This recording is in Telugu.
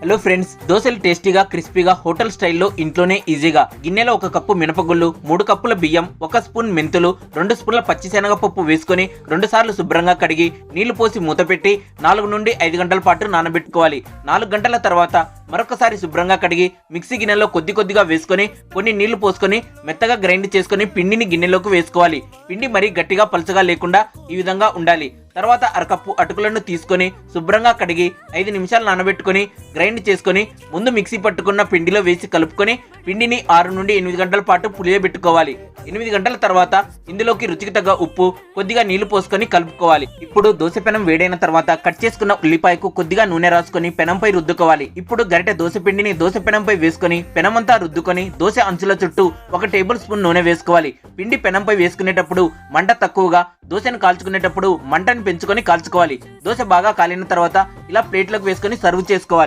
హలో ఫ్రెండ్స్ దోశలు టేస్టీగా క్రిస్పీగా హోటల్ స్టైల్లో ఇంట్లోనే ఈజీగా. గిన్నెలో ఒక కప్పు మినపగుళ్ళు మూడు కప్పుల బియ్యం ఒక స్పూన్ మెంతులు రెండు స్పూన్ల పచ్చిశనగపప్పు వేసుకొని రెండు సార్లు శుభ్రంగా కడిగి నీళ్ళు పోసి మూత పెట్టి నాలుగు నుండి ఐదు గంటల పాటు నానబెట్టుకోవాలి. నాలుగు గంటల తర్వాత మరొకసారి శుభ్రంగా కడిగి మిక్సీ గిన్నెలో కొద్ది కొద్దిగా వేసుకొని కొన్ని నీళ్ళు పోసుకొని మెత్తగా గ్రైండ్ చేసుకొని పిండిని గిన్నెలోకి వేసుకోవాలి. పిండి మరీ గట్టిగా పలుచగా లేకుండా ఈ విధంగా ఉండాలి. తర్వాత అరకప్పు అటుకులను తీసుకొని శుభ్రంగా కడిగి ఐదు నిమిషాలు నానబెట్టుకొని గ్రైండ్ చేసుకొని ముందు మిక్సీ పట్టుకున్న పిండిలో వేసి కలుపుకొని పిండిని ఆరు నుండి ఎనిమిది గంటల పాటు పులియబెట్టుకోవాలి. ఎనిమిది గంటల తర్వాత ఇందులోకి రుచికి తగ్గ ఉప్పు కొద్దిగా నీళ్ళు పోసుకొని కలుపుకోవాలి. ఇప్పుడు దోశ పెనం వేడైన తర్వాత కట్ చేసుకున్న ఉల్లిపాయకు కొద్దిగా నూనె రాసుకొని పెనంపై రుద్దుకోవాలి. ఇప్పుడు గరిటె దోశ పిండిని దోశ పెనంపై వేసుకొని పెనమంతా రుద్దుకొని దోశ అంచుల చుట్టూ ఒక టేబుల్ స్పూన్ నూనె వేసుకోవాలి. పిండి పెనంపై వేసుకునేటప్పుడు మంట తక్కువగా దోశను కాల్చుకునేటప్పుడు మంటను పెంచుకొని కాల్చుకోవాలి. దోశ బాగా కాలిన తర్వాత ఇలా ప్లేట్లోకి వేసుకొని సర్వ్ చేసుకోవాలి.